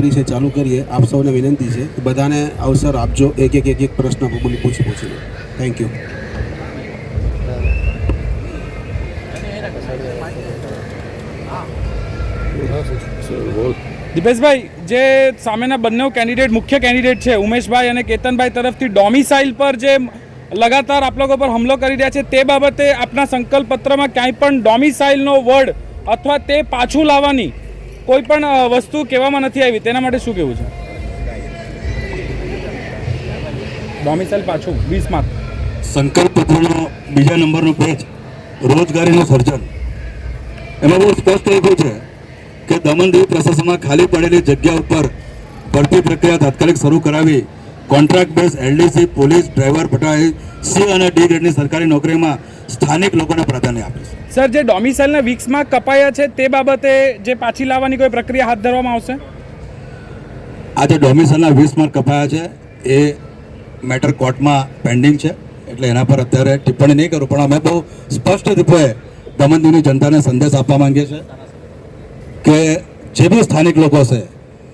બત્રીસ છે, ચાલુ કરીએ. આપ સૌને વિનંતી છે. બધાને અવસર આપજો. એક એક એક એક પ્રશ્ન પૂછી પૂછીને. થેન્ક યુ દિપેશભાઈ, જે સામેના બંને કેન્ડિડેટ મુખ્ય કેન્ડિડેટ છે, ઉમેશભાઈ અને કેતનભાઈ તરફથી ડોમિસાઇલ પર જે લગાતાર આપ લોકો પર હુમલો કરી રહ્યા છે, તે બાબતે આપના સંકલ્પ પત્રમાં ક્યાંય પણ ડોમિસાઇલનો વર્ડ અથવા તે પાછું લાવવાની કોઈ પણ વસ્તુ કહેવામાં નથી આવી. તેના માટે શું કહેવું છે? ડોમિસાઇલ પાછું વીસ માર્ક સંકલ્પ પત્રનો બીજા નંબરનો પેજ રોજગારીનું સર્જન. એમાં બહુ સ્પષ્ટ લખ્યું છે કે દમણ દીવ પ્રશાસનમાં ખાલી પડેલી જગ્યા ઉપર ભરતી પ્રક્રિયા તાત્કાલિક શરૂ કરાવી contract base LDC police driver પટાવી C અને ડી ગ્રેડની સરકારી નોકરીમાં સ્થાનિક લોકોને પ્રાધાન્ય આપે છે. સર જે ડોમિસાઇલના વીસ કપાયા છે તે બાબતે જે પાછી લાવવાની કોઈ પ્રક્રિયા હાથ ધરવામાં આવશે? આજે ડોમિસાઇલના વીસ માર્ક કપાયા છે એ મેટર કોર્ટમાં પેન્ડિંગ છે એટલે એના પર અત્યારે ટિપ્પણી નહીં કરું પણ અમે બહુ સ્પષ્ટ રૂપે દમણ દીવની જનતાને સંદેશ આપવા માંગીએ છીએ કે જે બી સ્થાનિક લોકો છે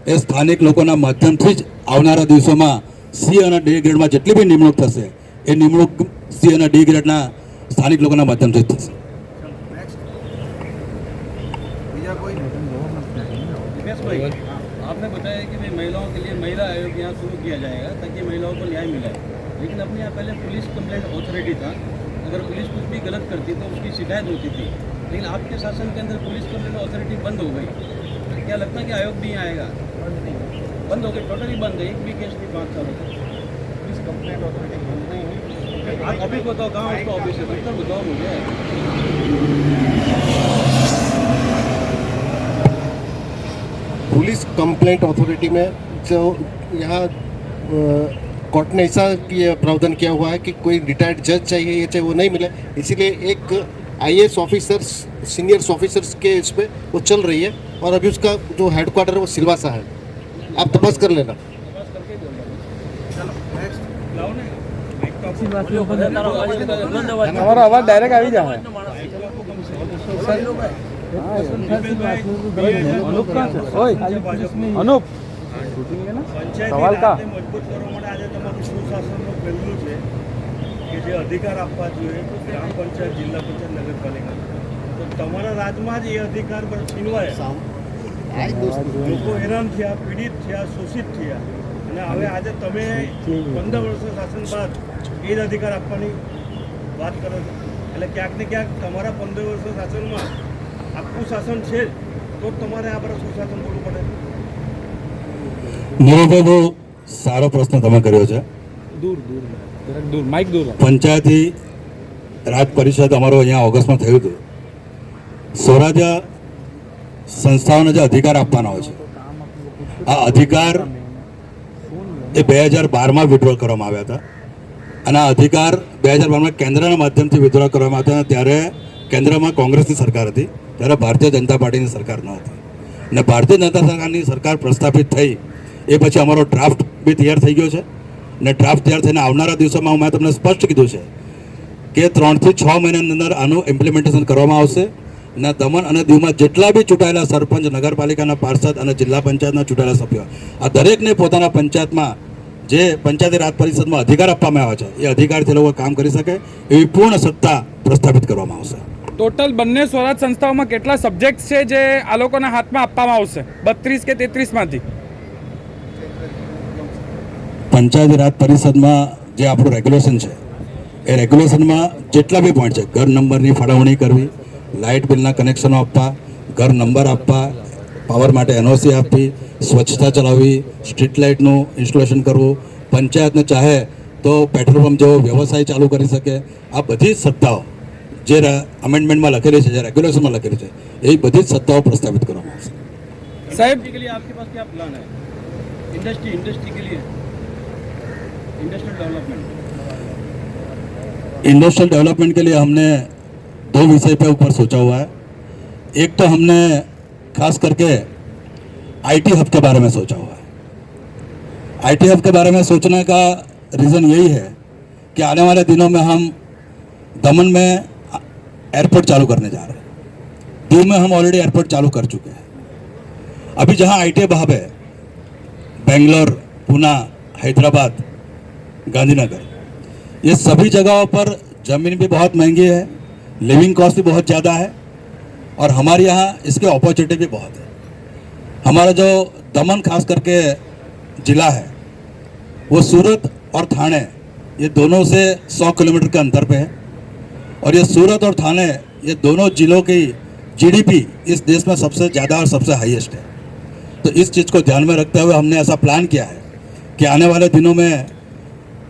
એ સ્થાનિક લોકોના માધ્યમથી જ આવનારા દિવસોમાં સી અને ડી ગ્રેડમાં જેટલી બી નિમણૂક થશે એ નિમણૂક સી અને ડી ગ્રેડના સ્થાનિક લોકોના માધ્યમથી જ થશે दिपेश भाई आपने बताया कि भाई महिलाओं के लिए महिला आयोग यहाँ शुरू किया जाएगा ताकि महिलाओं को न्याय मिले लेकिन अपने यहाँ पहले पुलिस कंप्लेंट अथॉरिटी था अगर पुलिस कुछ भी गलत करती तो उसकी शिकायत होती थी लेकिन आपके शासन के अंदर पुलिस कंप्लेंट अथॉरिटी बंद हो गई तो क्या लगता है कि आयोग भी यहाँ आएगा बंद हो गई टोटली बंद है एक भी केस नहीं पाँच सालों तक पुलिस कंप्लेंट अथॉरिटी बंद नहीं हुई आप ऑफ़िस बताओ कहाँ उसका ऑफ़िस है? दफ्तर बताओ मुझे। पुलिस कंप्लेंट अथॉरिटी में जो यहाँ कोर्ट ने ऐसा किया प्रावधान किया हुआ है कि कोई रिटायर्ड जज चाहिए ये चाहिए वो नहीं मिले। इसीलिए एक आईएएस ऑफिसर्स सीनियर्स ऑफिसर्स के इस पर वो चल रही है और अभी उसका जो हेडक्वार्टर है वो सिलवासा है। आप तपास कर लेना તમારો અવાજ ડાયરેક્ટ આવી જાય અનુપ ક્યાં છે ઓય અનુપ સવાલ કા? પંચાયતી મજબૂત કરવા માટે આજે તમારું સુશાસનનું પહેલું છે કે જે અધિકાર આપવા જોઈએ ગ્રામ પંચાયત જિલ્લા પંચાયત નગરપાલિકા તો તમારા રાજમાં જ એ અધિકાર પર છીનવાયા લોકો હેરાન થયા પીડિત થયા શોષિત થયા. અને હવે આજે તમે પંદર વર્ષના શાસન બાદ એ જ અધિકાર આપવાની વાત કરો છો. એટલે ક્યાંક ને ક્યાંક તમારા પંદર વર્ષના શાસનમાં આખું શાસન છે જ તો તમારે આ બધા સુશાસન કરવું પડે. નીરવભાઈ બહુ સારો પ્રશ્ન તમે કર્યો છે. દૂર દૂર દૂર માઇક દૂર. પંચાયતી રાજ પરિષદ અમારો અહીંયા ઓગસ્ટમાં થયું હતું. સ્વરાજ્ય સંસ્થાઓને જે અધિકાર આપવાના હોય છે. આ અધિકાર એ બે હજાર બારમાં વિડ્રોલ કરવામાં આવ્યા હતા. અને આ અધિકાર બે હજાર બારમાં કેન્દ્રના માધ્યમથી વિડ્રોલ કરવામાં હતા ત્યારે કેન્દ્રમાં કોંગ્રેસની સરકાર હતી, ત્યારે ભારતીય જનતા પાર્ટીની સરકાર ન હતી. અને ભારતીય જનતા સરકારની સરકાર પ્રસ્થાપિત થઈ, એ પછી અમારો ડ્રાફ્ટ બી તૈયાર થઈ ગયો છે. ને ડ્રાફ્ટ તૈયાર થઈને આવનારા દિવસોમાં મેં તમને સ્પષ્ટ કીધું છે કે ત્રણથી છ મહિનાની અંદર આનું ઇમ્પ્લિમેન્ટેશન કરવામાં આવશે. અને દમણ અને દીવમાં જેટલા બી ચૂંટાયેલા સરપંચ નગરપાલિકાના પાર્ષદ અને જિલ્લા પંચાયતના ચૂંટાયેલા સભ્યો આ દરેકને પોતાના પંચાયતમાં જે પંચાયતી રાજ પરિષદમાં અધિકાર આપવામાં આવ્યા છે એ અધિકારથી લોકો કામ કરી શકે એવી પૂર્ણ સત્તા પ્રસ્થાપિત કરવામાં આવશે. ટોટલ બંને સ્વરાજ સંસ્થાઓમાં કેટલા સબ્જેક્ટ છે જે આ લોકોના હાથમાં આપવામાં આવશે? બત્રીસ કે તેત્રીસમાંથી? પંચાયતી રાજ પરિષદમાં જે આપણું રેગ્યુલેશન છે એ રેગ્યુલેશનમાં જેટલા બી પોઈન્ટ છે ઘર નંબરની ફાળવણી કરવી લાઇટ બિલના કનેક્શનો આપવા ઘર નંબર આપવા પાવર માટે એનઓસી આપવી સ્વચ્છતા ચલાવવી સ્ટ્રીટ લાઇટનું ઇન્સ્ટોલેશન કરવું પંચાયતને ચાહે તો પેટ્રોલ પંપ જેવો વ્યવસાય ચાલુ કરી શકે આ બધી જ સત્તાઓ જે અમેન્ડમેન્ટમાં લખેલી છે જે રેગ્યુલેશનમાં લખેલી છે એ બધી જ સત્તાઓ પ્રસ્થાપિત કરવામાં આવશે સાહેબ इंडस्ट्री के लिए आपके पास क्या प्लान है इंडस्ट्री इंडस्ट्री के लिए इंडस्ट्रियल डेवलपमेंट इंडस्ट्रियल डेवलपमेंट के लिए हमने दो विषय पे ऊपर सोचा हुआ है। एक तो हमने खास करके आईटी हब के बारे में सोचा हुआ है। आईटी हब के बारे में सोचने का रीज़न यही है कि आने वाले दिनों में हम दमन में एयरपोर्ट चालू करने जा रहे हैं। दीव में हम ऑलरेडी एयरपोर्ट चालू कर चुके हैं। अभी जहाँ आई टी है, बेंगलोर पूना हैदराबाद, गांधीनगर, ये सभी जगहों पर ज़मीन भी बहुत महँगी है। लिविंग कॉस्ट भी बहुत ज़्यादा है और हमारे यहाँ इसके अपॉर्चुनिटी भी बहुत है। हमारा जो दमन खास करके ज़िला है, वो सूरत और थाने, ये दोनों से 100 किलोमीटर के अंतर पे है। और ये सूरत और थाने, ये दोनों जिलों की जीडीपी इस देश में सबसे ज़्यादा और सबसे हाईएस्ट है। तो इस चीज़ को ध्यान में रखते हुए हमने ऐसा प्लान किया है कि आने वाले दिनों में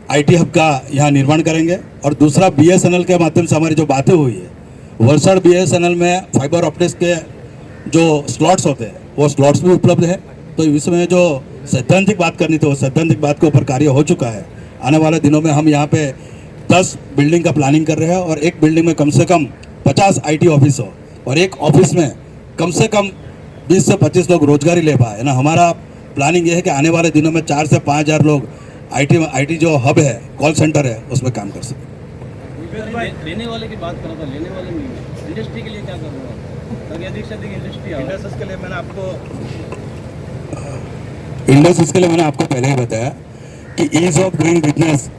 आईटी हब का यहाँ निर्माण करेंगे। और दूसरा बीएसएनएल के माध्यम से हमारी जो बातें हुई है वलसाड़ बीएसएनएल में फाइबर ऑप्टिक्स के जो स्लॉट्स होते हैं, वो स्लॉट्स भी उपलब्ध है। तो इसमें जो सैद्धांतिक बात करनी थी, वो सैद्धांतिक बात के ऊपर कार्य हो चुका है। आने वाले दिनों में हम यहाँ पे दस बिल्डिंग का प्लानिंग कर रहे हैं और एक बिल्डिंग में कम से कम पचास आईटी ऑफ़िस हो। और एक ऑफ़िस में कम से कम बीस से पच्चीस लोग रोजगारी ले पाए। ना? हमारा प्लानिंग ये है कि आने वाले दिनों में चार से पाँच हज़ार लोग आईटी आईटी जो हब है कॉल सेंटर है उसमें काम कर सकें ले- लेने वाले की बात कर रहा था लेने वाले नहीं इंडस्ट्री के लिए क्या कर रहे हो आप? ताकि अधिक से अधिक इंडस्ट्री आए इंडस्ट्रीज़ के लिए मैंने आपको इंडस इसके लिए मैंने आपको पहले ही बताया कि ईज ऑफ़ डूइंग बिज़नेस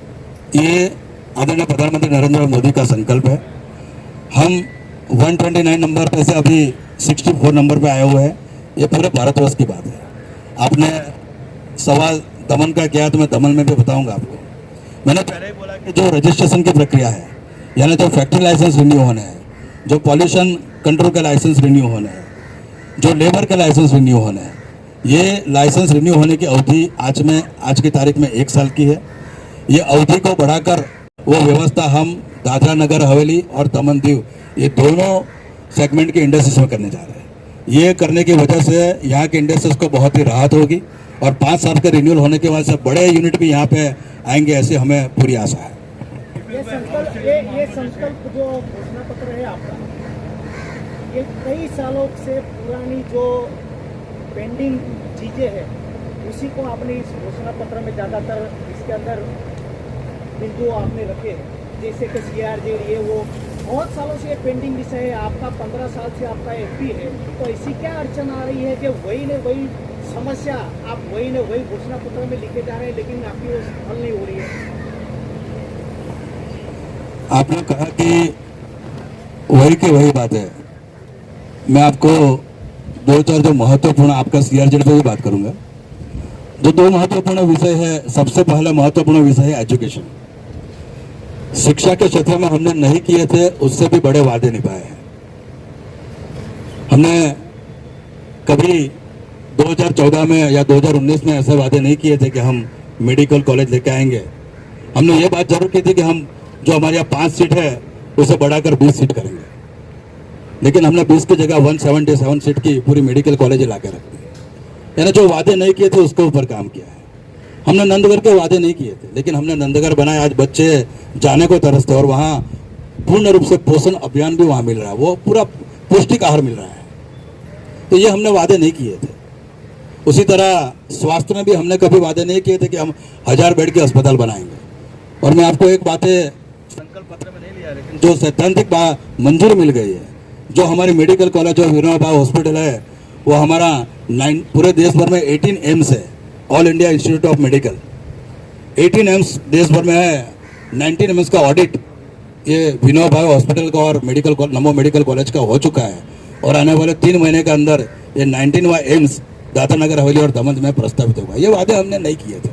ये आदरणीय प्रधानमंत्री नरेंद्र मोदी का संकल्प है। हम 129 नंबर पे से अभी 64 नंबर पे आए हुए हैं। ये पूरे भारतवर्ष की बात है। आपने सवाल दमन का किया तो मैं दमन में भी बताऊँगा आपको। मैंने पहले ही बोला कि जो रजिस्ट्रेशन की प्रक्रिया है, यानी जो फैक्ट्री लाइसेंस रिन्यू होने हैं, जो पॉल्यूशन कंट्रोल का लाइसेंस रिन्यू होने हैं, जो लेबर का लाइसेंस रिन्यू होने हैं, ये लाइसेंस रिन्यू होने की अवधि आज में, आज की तारीख में एक साल की है। ये अवधि को बढ़ाकर वो व्यवस्था हम दादरा नगर, हवेली और दमन दीव ये दोनों सेगमेंट के इंडस्ट्रीज़ में करने जा रहे हैं। ये करने की वजह से यहाँ के इंडस्ट्रीज़ को बहुत ही राहत होगी। और पाँच साल का रिन्यूअल होने के बाद से बड़े यूनिट भी यहाँ पे आएँगे, ऐसे हमें पूरी आशा है। ये संकल्प जो घोषणा पत्र है आपका कई सालों से पुरानी जो पेंडिंग चीज़ें हैं, उसी को आपने इस घोषणा पत्र में ज़्यादातर इसके अंदर बिंदु आपने रखे जैसे कि सी आर ये वो, बहुत सालों से पेंडिंग विषय है, आपका पंद्रह साल से आपका एफ़ है तो ऐसी क्या अड़चन आ रही है कि वही ने वही समस्या, आप वही ने वही घोषणा पत्र में लिखे जा रहे हैं, लेकिन आपकी वो हल नहीं हो रही है। आपने कहा कि वही की वही बात है। मैं आपको दो, चार जो महत्वपूर्ण, आपका सीआरजेड पे भी बात करूँगा। जो दो महत्वपूर्ण विषय है, सबसे पहला महत्वपूर्ण विषय है एजुकेशन शिक्षा के क्षेत्र में हमने नहीं किए थे, उससे भी बड़े वादे निभाए हैं। हमने कभी 2014 में या 2019 में ऐसे वादे नहीं किए थे कि हम मेडिकल कॉलेज लेके आएँगे। हमने ये बात ज़रूर की थी कि हम जो हमारे यहाँ पाँच सीट है, उसे बढ़ाकर बीस सीट करेंगे। लेकिन हमने बीस की जगह वन सेवेंटी सेवन सीट की पूरी मेडिकल कॉलेज ला के रख दी। यानी जो वादे नहीं किए थे, उसके ऊपर काम किया है। हमने नंदगढ़ के वादे नहीं किए थे, लेकिन हमने नंदगढ़ बनाए, आज बच्चे जाने को तरसते और वहाँ पूर्ण रूप से पोषण अभियान भी वहाँ मिल रहा है। वो पूरा पौष्टिक आहार मिल रहा है। तो ये हमने वादे नहीं किए थे। उसी तरह स्वास्थ्य में भी हमने कभी वादे नहीं किए थे कि हम हज़ार बेड के अस्पताल बनाएँगे। और मैं आपको एक बातें संकल्प पत्र में नहीं लिया, लेकिन जो सैद्धांतिक मंजूरी मिल गई है, जो हमारी मेडिकल कॉलेज और विनोबा हॉस्पिटल है, वो हमारा नाइन, पूरे देश भर में 18 एम्स है, all India institute of medical. 18 AIIMS देश भर में है 19 एम्स का ऑडिट ये विनोबा भाव हॉस्पिटल का और मेडिकल नमो मेडिकल कॉलेज का हो चुका है, और आने वाले तीन महीने के अंदर ये 19वां एम्स दादानगर हवेली और दमन में प्रस्तावित होगा ये वादे हमने नहीं किए थे।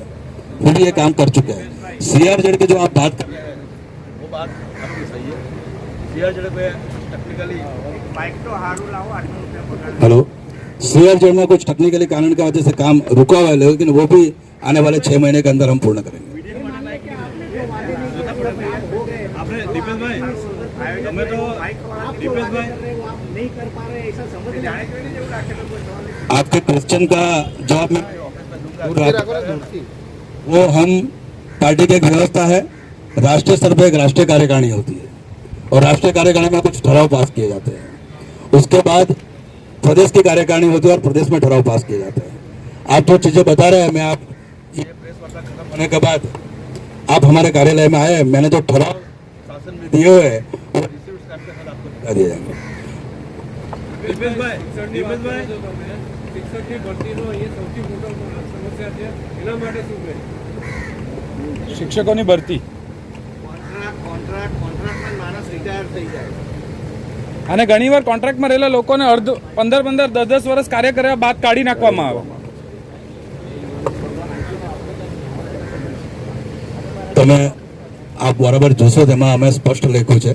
वो भी ये काम कर चुके हैं। सीआरजेड के जो आप बात कर रहे हैं वो बात आपकी सही है। सीआर पे टेक्निकली बाइक तो हारू लाओ हेलो। सीआरजेड में कुछ टेक्निकली कारण की वजह से काम रुका हुआ है लेकिन वो भी आने वाले छह महीने के अंदर हम पूर्ण करेंगे आपने दीपेश भाई हमें तो दीपेश भाई नहीं कर पा रहे ऐसा समझ नहीं आपके क्वेश्चन का जवाब मैं वो हम पार्टी की एक व्यवस्था है राष्ट्रीय स्तर पर एक राष्ट्रीय कार्यकारिणी होती है। और राष्ट्रीय कार्यकारिणी में कुछ ठराव पास किए जाते हैं। उसके बाद प्रदेश की कार्यकारिणी होती है और प्रदेश में ठराव पास किए जाते हैं। आप जो चीज़ें बता रहे हैं मैं आप ये प्रेस वार्ता खत्म होने के बाद आप हमारे कार्यालय में आए मैंने जो में दिए हुए हैं वो रिसीव्ड स्टैम्प के साथ आपको दिखा दिए जाएंगे दीपेश भाई दीपेश भाई શિક્ષકની ભરતીનો એ સૌથી મોટો સમસ્યા છે એના માટે શું કહે શિક્ષકોની ભરતી કોન્ટ્રાક્ટ કોન્ટ્રાક્ટ કોન્ટ્રાક્ટમાં માણસ રિટાયર થઈ જાય અને ઘણીવાર કોન્ટ્રાક્ટમાં રહેલા લોકોને અર્ધ પંદર પંદર દસ દસ વર્ષ કાર્ય કર્યા બાદ કાઢી નાખવામાં આવે તમે આ બરાબર જોશો તેમાં અમે સ્પષ્ટ લખ્યું છે. છે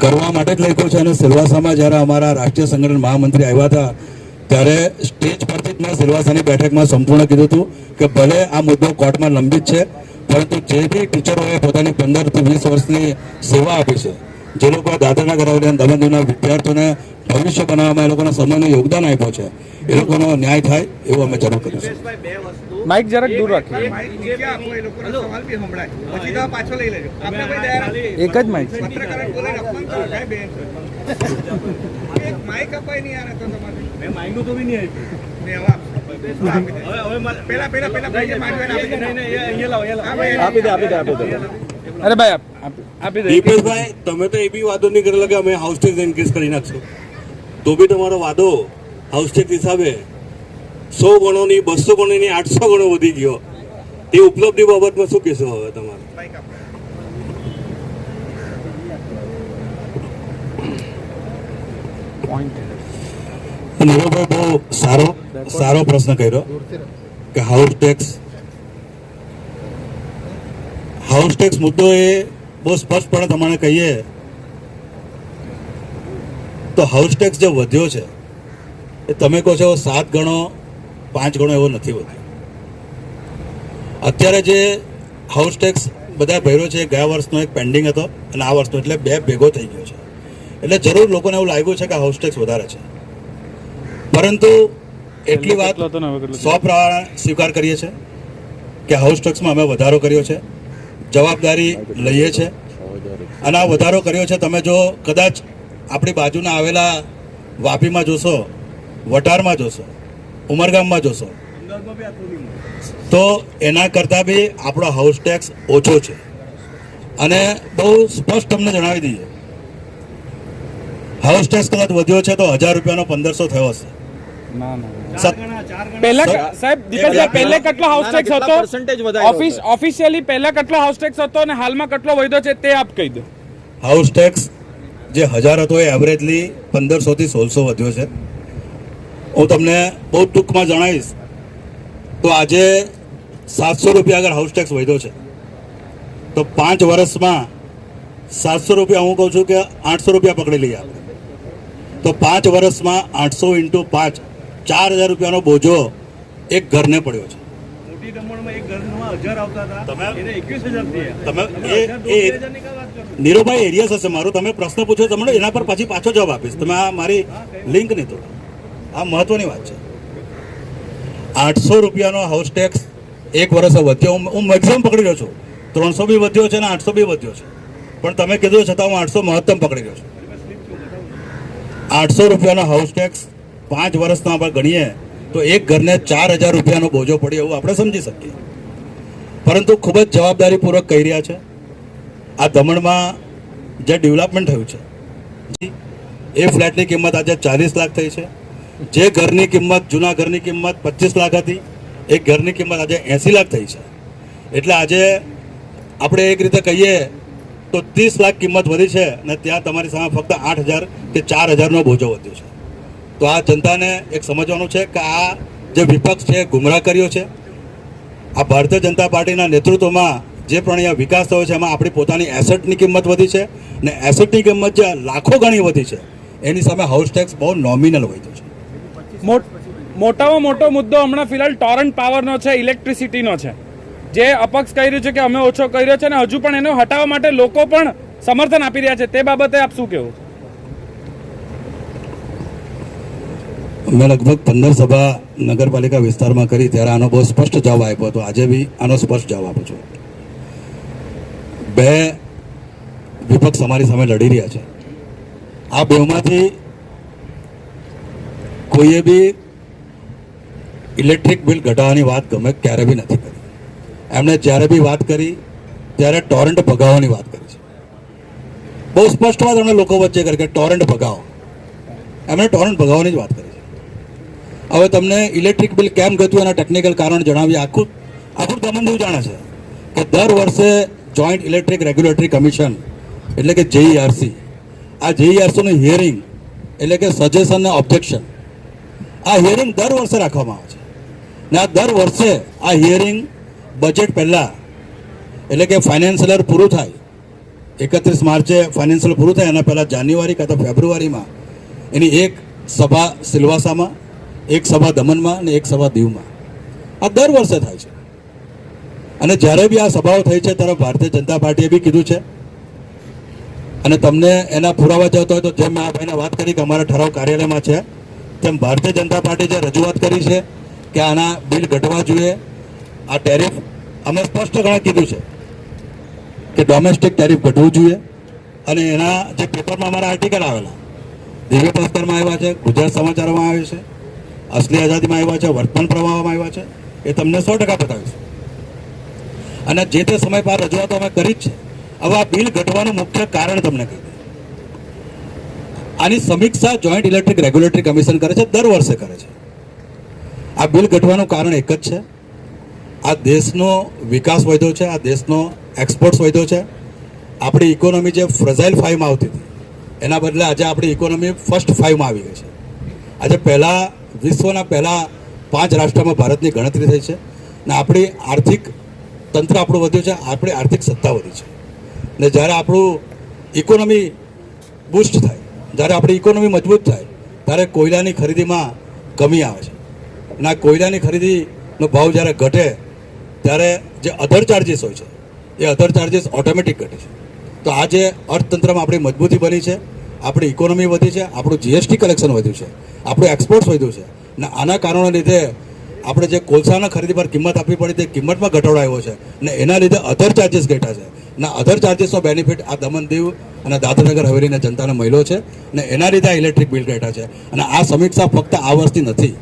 કરવા માટે જ લખ્યું છે અને સિલવાસામાં જ્યારે અમારા રાષ્ટ્રીય સંગઠન મહામંત્રી આવ્યા હતા, ત્યારે સ્ટેજ પરથી જ મેં સિલવાસાની બેઠકમાં સંપૂર્ણ કીધું હતું કે ભલે આ મુદ્દો કોર્ટમાં લંબિત છે, પરંતુ જે બી ટીચરોએ પોતાની પંદરથી વીસ વર્ષની સેવા આપી છે, જે લોકો દાદરના કરાવેલા દમણદીવના વિદ્યાર્થીઓને ભવિષ્ય બનાવવામાં એ લોકોના સમયનું યોગદાન આપ્યું છે, એ લોકોનો ન્યાય થાય એવું અમે જરૂર વસ્તુ માઇક જરાક દૂર રાખીએ. નીચે આપો એ લોકોનો સવાલ બી સંભળાય. પછી તો પાછો લઈ લેજો. આપણે ભાઈ દયા એક જ માઇક છે. પત્રકાર બોલે રાખવાનું ભાઈ બેન એક માઈક અપાય નહીં યાર તો તમારે. મેં માઈકનું તો બી નહીં આપ્યું. મેં હવે આપી દે. હવે હવે પેલા પેલા પેલા ભાઈ જે માંગ્યું એને આપી દે. નહીં નહીં અહીંયા લાવો અહીંયા આપી દે આપી દે આપી દે. અરે ભાઈ આપ- આપ- આપી દે. તમે તો એ બી વાદો નહીં કરેલા કે અમે હાઉસ ટેક્સ ઇન્ક્રીઝ કરી નાખશું. તો બી તમારો વાદો હાઉસ ટેક્સ હિસાબે સો ગણો ની બસો ગણો ની આઠસો ગણો વધી ગયો. એ ઉપલબ્ધિ બાબતમાં શું કહેશો હવે તમારે? નીરવભાઈ બહુ સારો સારો પ્રશ્ન કર્યો કે હાઉસ ટેક્સ હાઉસ ટેક્સ મુદ્દો એ બહુ સ્પષ્ટપણે તમને કહીએ તો હાઉસ ટેક્સ જે વધ્યો છે, એ તમે કહો છો સાત ગણો પાંચ ગણો એવો નથી વધ્યો અત્યારે જે હાઉસ ટેક્સ બધા ભર્યો છે ગયા વર્ષનો એક પેન્ડિંગ હતો અને આ વર્ષનો એટલે બે ભેગો થઈ ગયો છે. એટલે જરૂર લોકોને એવું લાગ્યું છે કે હાઉસ ટેક્સ વધારે છે. પરંતુ એટલી વાત સો પ્રમાણે સ્વીકાર કરીએ છીએ કે હાઉસ ટેક્સમાં અમે વધારો કર્યો છે જવાબદારી લઈએ છે. અને આ વધારો કર્યો છે તમે જો કદાચ આપણી બાજુના આવેલા વાપીમાં જોશો વટારમાં જોશો ઉમરગામમાં જોશો. તો એના કરતાં બી આપણો હાઉસ ટેક્સ ઓછો છે. અને બહુ સ્પષ્ટ તમને જણાવી દઈએ. હાઉસ ટેક્સ કદાચ વધ્યો છે તો હજાર રૂપિયાનો પંદરસો થયો હશે. હાઉસ ટેક્સ હતો? પહેલા કેટલો હાઉસ ટેક્સ હતો અને હાલમાં કેટલો વધ્યો છે તે આપ કહી દો. હાઉસ ટેક્સ જે હજાર હતો એ એવરેજલી પંદરસોથી સોળસો વધ્યો છે. હું તમને બહુ ટૂંકમાં જણાવીશ તો આજે સાતસો રૂપિયા આગળ હાઉસ ટેક્સ વધ્યો છે. તો પાંચ વર્ષમાં સાતસો રૂપિયા હું કહું છું કે આઠસો રૂપિયા પકડી લઈએ આપણે. તો પાંચ વર્ષમાં આઠસો ઇન્ટુ પાંચ ચાર હજાર રૂપિયાનો બોજો એક ઘરને પડ્યો છે? નીરુભાઈ એરિયસ હશે મારું. તમે પ્રશ્ન પૂછો તમને એના પર પછી પાછો જવાબ આપીશ. તમે આ મારી લિંક નહીં તોડો. આ મહત્વની વાત છે. આઠસો રૂપિયાનો હાઉસ ટેક્સ એક વર્ષ વધ્યો. હું- મેક્સિમમ પકડી રહ્યો છું. ત્રણસો બી વધ્યો છે અને આઠસો બી વધ્યો છે. પણ તમે કીધું છતાં હું આઠસો મહત્તમ પકડી રહ્યો છું. આઠસો રૂપિયાનો હાઉસ ટેક્સ પાંચ વર્ષના આપણે ગણીએ તો એક ઘરને ચાર હજાર રૂપિયાનો બોજો પડ્યો એવું આપણે સમજી શકીએ. પરંતુ ખૂબ જ જવાબદારીપૂર્વક કહી રહ્યા છે. આ દમણમાં જે ડેવલપમેન્ટ થયું છે, એ ફ્લેટની કિંમત આજે ચાલીસ લાખ થઈ છે. જે ઘરની કિંમત, જૂના ઘરની કિંમત પચીસ લાખ હતી એ ઘરની કિંમત આજે એંસી લાખ થઈ છે. એટલે આજે આપણે એક રીતે કહીએ તો ત્રીસ લાખ કિંમત વધી છે અને ત્યાં તમારી સામે ફક્ત આઠ હજાર કે ચાર હજારનો બોજો વધ્યો છે. તો આ જનતાને એક સમજવાનું છે કે આ જે વિપક્ષ છે ગુમરાહ કર્યો છે, આ ભારતીય જનતા પાર્ટીના નેતૃત્વમાં જે પણ અહીંયા વિકાસ થયો છે, એમાં આપણી પોતાની એસેટની કિંમત વધી છે અને એસેટની કિંમત જે લાખો ગણી વધી છે, એની સામે હાઉસ ટેક્સ બહુ નોમિનલ વધ્યો છે. મોટામાં મોટો મુદ્દો હમણાં ફિલહાલ ટોરન્ટ પાવરનો છે ઇલેક્ટ્રિસિટીનો છે. જે અપક્ષ કહી રહ્યું છે કે અમે ઓછો કર્યો છે અને હજુ પણ એને હટાવવા માટે લોકો પણ સમર્થન આપી રહ્યા છે. તે બાબતે આપ શું કહેવું? મેં લગભગ પંદર સભા નગરપાલિકા વિસ્તારમાં કરી ત્યારે આનો બહુ સ્પષ્ટ જવાબ આપ્યો હતો. આજે બી આનો સ્પષ્ટ જવાબ આપું છું. બે વિપક્ષ અમારી સામે લડી રહ્યા છે. આ બેમાંથી કોઈએ બી ઇલેક્ટ્રિક બિલ ઘટાડવાની વાત ગમે ક્યારે બી નથી કરી. એમણે જ્યારે બી વાત કરી, ત્યારે ટોરન્ટ ભગાવવાની વાત કરી છે. બહુ સ્પષ્ટ વાત એમણે લોકો વચ્ચે કરી કે ટોરન્ટ ભગાવો. એમણે ટોરન્ટ ભગાવવાની જ વાત કરી છે. હવે તમને ઇલેક્ટ્રિક બિલ કેમ ગયું એના ટેકનિકલ કારણ જણાવીએ આખું. આખું દમણ જાણે છે કે દર વર્ષે જોઈન્ટ ઇલેક્ટ્રિક રેગ્યુલેટરી કમિશન એટલે કે જેઈઆરસી આ જેઈઆરસીનું હિયરિંગ એટલે કે સજેશન અને ઓબ્જેક્શન આ હિયરિંગ દર વર્ષે રાખવામાં આવે છે. ને આ દર વર્ષે આ હિયરિંગ બજેટ પહેલાં એટલે કે ફાઇનાન્શિયલ પૂરું થાય, એકત્રીસ માર્ચે ફાઇનાન્શિયલ પૂરું થાય, એના પહેલાં જાન્યુઆરી કાં તો ફેબ્રુઆરીમાં એની એક સભા સિલવાસામાં, એક સભા દમણમાં અને એક સભા દીવમાં. આ દર વર્ષે થાય છે. અને જ્યારે બી આ સભાઓ થઈ છે, ત્યારે ભારતીય જનતા પાર્ટીએ બી કીધું છે. અને તમને એના પુરાવા જતો હોય તો જેમ મેં આ ભાઈને વાત કરી કે અમારા ઠરાવ કાર્યાલયમાં છે તેમ ભારતીય જનતા પાર્ટી જે રજૂઆત કરી છે કે આના બિલ ઘટવા જોઈએ, આ ટેરિફ અમે સ્પષ્ટ ઘણા કીધું છે કે ડોમેસ્ટિક ટેરિફ ઘટવું જોઈએ અને એના જે પેપરમાં અમારા આર્ટિકલ આવેલા, દિવ્ય ભાસ્કરમાં આવ્યા છે, ગુજરાત સમાચારમાં આવે છે, અસલી આઝાદીમાં આવ્યા છે, વર્તમાન પ્રવાહમાં આવ્યા છે, એ તમને સો ટકા બતાવીશ. અને જે તે સમય પર રજૂઆતો અમે કરી જ છે, હવે આ બિલ ઘટવાનું મુખ્ય કારણ તમને કહી દઉં. આની સમીક્ષા જોઈન્ટ ઇલેક્ટ્રિક રેગ્યુલેટરી કમિશન કરે છે, દર વર્ષે કરે છે. આ બિલ ઘટવાનું કારણ એક જ છે. આ દેશનો વિકાસ વધ્યો છે, આ દેશનો એક્સપોર્ટ્સ વધ્યો છે. આપણી ઇકોનોમી જે ફ્રઝાઇલ ફાઇવમાં આવતી હતી, એના બદલે આજે આપણી ઇકોનોમી ફર્સ્ટ ફાઇવમાં આવી ગઈ છે. આજે પહેલાં વિશ્વના પહેલાં પાંચ રાષ્ટ્રોમાં ભારતની ગણતરી થઈ છે ને આપણી આર્થિક તંત્ર આપણું વધ્યું છે, આપણી આર્થિક સત્તા વધી છે. ને જ્યારે આપણું ઇકોનોમી બુસ્ટ થાય જ્યારે આપણી ઇકોનોમી મજબૂત થાય, ત્યારે કોયલાની ખરીદીમાં કમી આવે છે. અને આ કોયલાની ખરીદીનો ભાવ જ્યારે ઘટે, ત્યારે જે અધર ચાર્જીસ હોય છે, એ અધર ચાર્જીસ ઓટોમેટિક ઘટે છે. તો આ જે અર્થતંત્રમાં આપણી મજબૂતી બની છે, આપણી ઇકોનોમી વધી છે, આપણું જીએસટી કલેક્શન વધ્યું છે, આપણું એક્સપોર્ટ્સ વધ્યું છે ને આના કારણોને લીધે આપણે જે કોલસાના ખરીદી પર કિંમત આપવી પડી, તે કિંમતમાં ઘટાડો આવ્યો છે ને એના લીધે અધર ચાર્જીસ ઘટ્યા છે. અને અધર ચાર્જિસનો બેનિફિટ આ દમણ દીવ અને દાદરનગર હવેલીના જનતાને મળ્યો છે અને એના લીધે ઇલેક્ટ્રિક બિલ ઘટ્યા છે. અને આ સમીક્ષા ફક્ત આ વર્ષની નથી.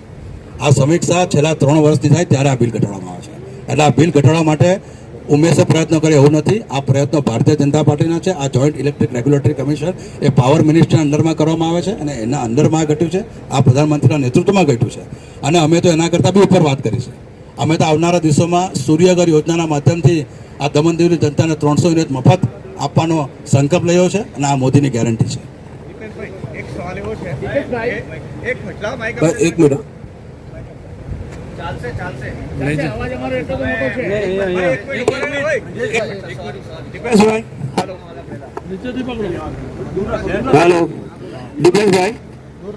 આ સમીક્ષા છેલ્લા ત્રણ વર્ષથી થાય ત્યારે આ બિલ ઘટાડવામાં આવે છે. એટલે આ બિલ ઘટાડવા માટે ઉમેશે પ્રયત્નો કરે એવું નથી. આ પ્રયત્નો ભારતીય જનતા પાર્ટીના છે. આ જોઈન્ટ ઇલેક્ટ્રિક રેગ્યુલેટરી કમિશન એ પાવર મિનિસ્ટરના અંડરમાં કરવામાં આવે છે અને એના અંડરમાં ઘટ્યું છે. આ પ્રધાનમંત્રીના નેતૃત્વમાં ઘટ્યું છે. અને અમે તો એના કરતાં બી ઉપર વાત કરી છે. અમે તો આવનારા દિવસોમાં સૂર્યઘર યોજનાના માધ્યમથી આ દમણ દીવની જનતાને ત્રણસો યુનિટ મફત આપવાનો સંકલ્પ લયો છે અને આ મોદીની ગેરંટી છે. એક મિનિટ. હેલો દીપેશભાઈ.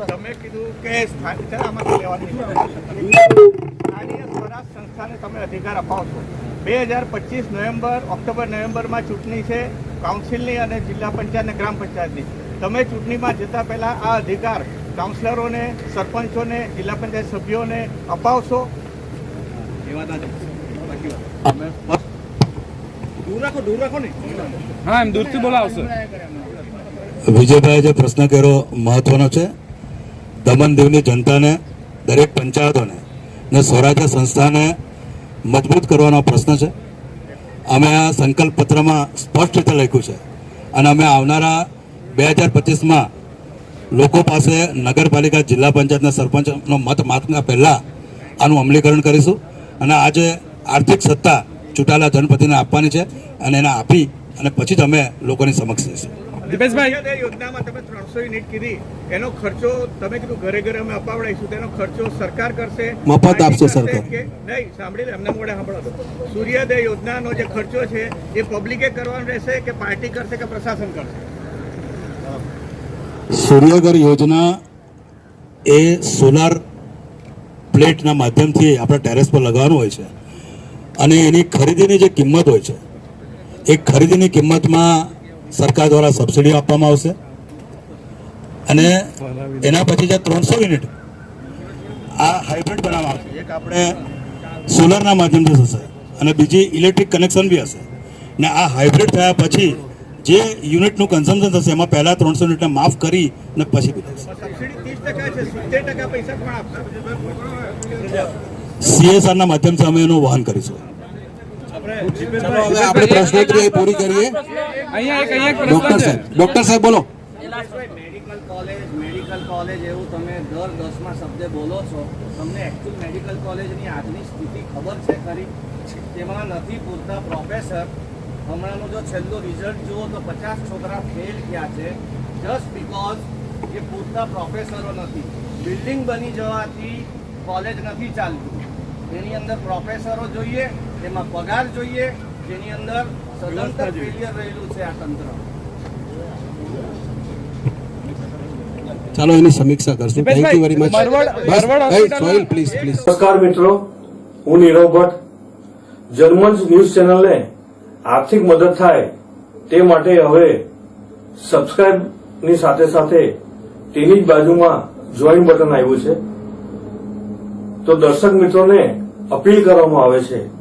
તમે કીધું કે છે, સ્થાનીય સ્વરાજ સંસ્થાને તમે અધિકાર અપાવશો બે હજાર પચીસ નવેમ્બર ઓક્ટોબર નવેમ્બરમાં ચૂંટણી છે કાઉન્સિલની અને જિલ્લા પંચાયત અને ગ્રામ પંચાયતની. તમે ચૂંટણીમાં જતા પહેલાં આ અધિકાર કાઉન્સિલરોને સરપંચોને જિલ્લા પંચાયત સભ્યોને અપાવશો? દૂર રાખો રાખો ને. હા એમ દૂરથી બોલાવશે. વિજયભાઈએ જે પ્રશ્ન કર્યો મહત્વનો છે. દમણ દીવની જનતાને દરેક પંચાયતોને ને સ્વરાજ્ય સંસ્થાને મજબૂત કરવાનો પ્રશ્ન છે. અમે આ સંકલ્પ પત્રમાં સ્પષ્ટ રીતે લખ્યું છે અને અમે આવનારા બે હજાર પચીસમાં લોકો પાસે નગરપાલિકા જિલ્લા પંચાયતના સરપંચનો મત માગના પહેલાં આનું અમલીકરણ કરીશું અને આજે આર્થિક સત્તા ચૂંટાયેલા જનપ્રતિને આપવાની છે અને એને આપી અને પછી જ અમે લોકોની સમક્ષ જઈશું દીપેશભાઈ. યોજનામાં તમે ત્રણસો યુનિટ કીધી. એનો ખર્ચો તમે કીધું ઘરે ઘરે અમે અપાવડાઈશું તેનો ખર્ચો સરકાર કરશે. મફત આપશે સરકાર. નહીં સાંભળી લે એમને મોડે સાંભળો સૂર્યોદય યોજનાનો જે ખર્ચો છે એ પબ્લિકે કરવાનો રહેશે કે પાર્ટી કરશે કે પ્રશાસન કરશે? સૂર્યઘર યોજના એ સોલાર પ્લેટના માધ્યમથી આપણે ટેરેસ પર લગાવવાનું હોય છે. અને એની ખરીદીની જે કિંમત હોય છે એ ખરીદીની કિંમતમાં સરકાર દ્વારા સબસિડી આપવામાં આવશે. અને એના પછી જે ત્રણસો યુનિટ આ હાઇબ્રિડ બનાવવામાં આવશે. એક આપણે સોલરના માધ્યમથી થશે અને બીજી ઇલેક્ટ્રિક કનેક્શન બી હશે. ને આ હાઇબ્રિડ થયા પછી જે યુનિટનું કન્ઝમ્પશન થશે એમાં પહેલાં ત્રણસો યુનિટને માફ કરી અને પછી સીએસઆરના માધ્યમથી અમે એનું વહન કરીશું. હવે આપણે પ્રશ્નોત્તરી પૂરી કરીએ ડોક્ટર સાહેબ ડોક્ટર સાહેબ બોલો. કોલેજ મેડિકલ કોલેજ એવું તમે દર દસમાં શબ્દે બોલો છો. તમને એકચ્યુઅલ મેડિકલ કોલેજની આજની સ્થિતિ ખબર છે ખરી? તેમાં નથી પૂરતા પ્રોફેસર હમણાંનું જો છેલ્લું રિઝલ્ટ જુઓ તો પચાસ છોકરા ફેલ થયા છે. જસ્ટ બીકોઝ એ પૂરતા પ્રોફેસરો નથી. બિલ્ડિંગ બની જવાથી કોલેજ નથી ચાલતું. એની અંદર પ્રોફેસરો જોઈએ. એમાં પગાર જોઈએ જેની અંદર સદંતર ફેલિયર રહેલું છે આ તંત્ર. ચાલો એની સમીક્ષા કરશું. Thank you very much Barvad- બસ બરવડ ભાઈ હોસ્પિટલમાં- સોહિલ પ્લીઝ પ્લીઝ નમસ્કાર મિત્રો હું નીરવ ભટ્ટ. જર્મન ન્યૂઝ ચેનલને આર્થિક મદદ થાય તે માટે હવે સબસ્ક્રાઇબની સાથે સાથે તેની જ બાજુમાં જોઈન બટન આવ્યું છે. તો દર્શક મિત્રોને અપીલ કરવામાં આવે છે